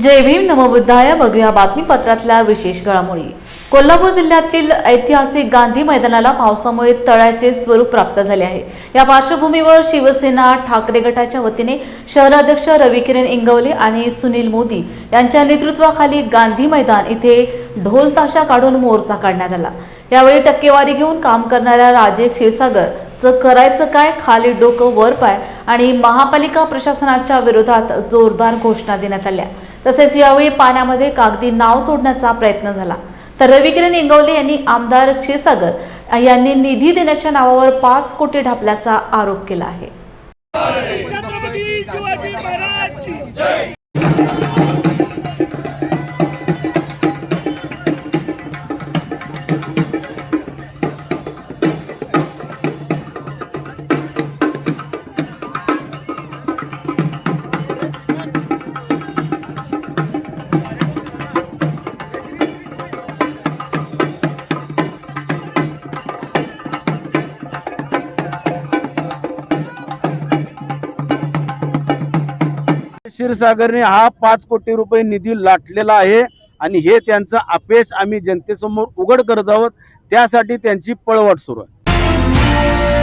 जय भीम नमोबुद्धाय बघूया बातमीपत्रातल्या विशेष घडामोडी. कोल्हापूर जिल्ह्यातील ऐतिहासिक गांधी मैदानाला पावसामुळे तळ्याचे स्वरूप प्राप्त झाले आहे. या पार्श्वभूमीवर शिवसेना ठाकरे गटाच्या वतीने शहराध्यक्ष रविकिरण इंगवले आणि सुनील मोदी यांच्या नेतृत्वाखाली गांधी मैदान इथे ढोल ताशा काढून मोर्चा काढण्यात आला. यावेळी टक्केवारी घेऊन काम करणाऱ्या राजे क्षीरसागर च करायचं काय? खाली डोकं वर पाय आणि महापालिका प्रशासनाच्या विरोधात जोरदार घोषणा देण्यात आल्या. तसेच यावेळी पाण्यामध्ये कागदी नाव सोडण्याचा प्रयत्न झाला. तर रविकिरण इंगवले यांनी आमदार क्षीरसागर यांनी निधी देण्याच्या नावावर पाच कोटी ढापल्याचा आरोप केला आहे. क्षीरसागरने हा पाच कोटी रुपये निधी लाटलेला आहे आणि हे त्यांचं अपेश आम्ही जनतेसमोर उघड करत आहोत. त्यासाठी त्यांची पळवाट सुरू आहे.